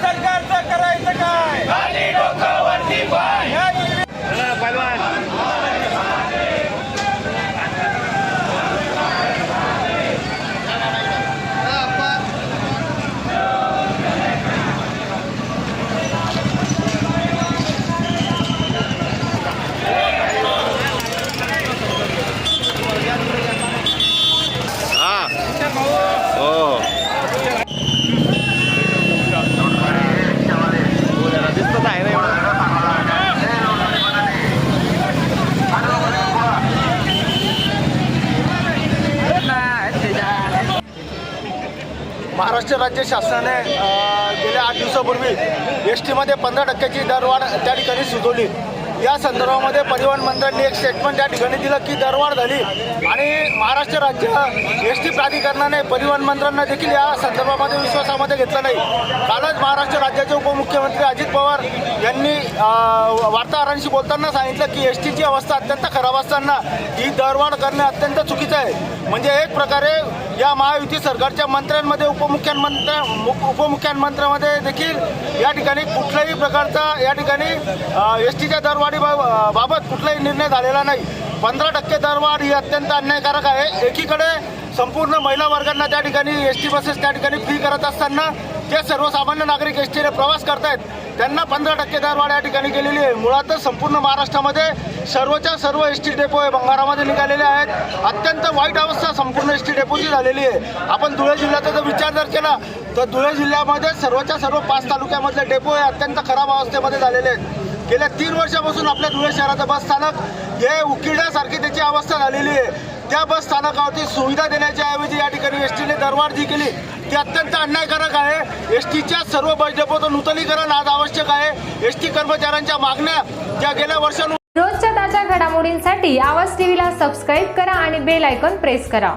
¡Salga! Maharashtra राज्य शासनाने गेल्या आठ दिवसापूर्वी एस टीमध्ये पंधरा टक्क्याची दरवाढ त्या ठिकाणी सुचवली. या संदर्भामध्ये परिवहन मंत्र्यांनी एक स्टेटमेंट त्या ठिकाणी दिलं की दरवाढ झाली. आणि महाराष्ट्र राज्य एस टी प्राधिकरणाने परिवहन मंत्र्यांना देखील या संदर्भामध्ये विश्वासामध्ये घेतलं नाही. कालच महाराष्ट्र राज्याचे उपमुख्यमंत्री अजित पवार यांनी वार्ताहरांशी बोलताना सांगितलं की एस टीची अवस्था अत्यंत खराब असताना ही दरवाढ करणे अत्यंत चुकीचं आहे. म्हणजे एक प्रकारे या महायुती सरकारच्या मंत्र्यांमध्ये उपमुख्यमंत्री उपमुख्यमंत्र्यामध्ये देखील या ठिकाणी कुठल्याही प्रकारचा या ठिकाणी एस टीच्या दरवाढ बा- बाबत कुठलाही निर्णय झालेला नाही. पंधरा टक्के दरवाढ ही अत्यंत अन्यायकारक आहे. एकीकडे संपूर्ण महिला वर्गांना त्या ठिकाणी एस टी बसेस त्या ठिकाणी फ्री करत असताना जे सर्वसामान्य नागरिक एस टीने प्रवास करतायत त्यांना पंधरा टक्के दरवाढ या ठिकाणी केलेली आहे. मुळातच संपूर्ण महाराष्ट्रामध्ये सर्वच्या सर्व एस टी डेपो हे भंगारामध्ये निघालेले आहेत. अत्यंत वाईट अवस्था संपूर्ण एस टी डेपोची झालेली आहे. आपण धुळे जिल्ह्याचा जर विचार जर केला तर धुळे जिल्ह्यामध्ये सर्वच्या सर्व पाच तालुक्यामधले डेपो हे अत्यंत खराब अवस्थेमध्ये झालेले आहेत. गेल्या तीन वर्षापासून आपल्या धुळे शहराचं बस स्थानक हे उकिरड्यासारखी त्याची अवस्था झालेली आहे. त्या बस स्थानकावरती सुविधा देण्याच्या ऐवजी या ठिकाणी एस टीने दरवाढ जी केली ती अत्यंत अन्यायकारक आहे. एस टीच्या सर्व बस डेपोचं नूतनीकरण आज आवश्यक आहे. एस टी कर्मचाऱ्यांच्या मागण्या ज्या गेल्या वर्षानुसार रोजच्या ताज्या घडामोडींसाठी आवाज टीव्हीला सबस्क्राईब करा आणि बेल आयकॉन प्रेस करा.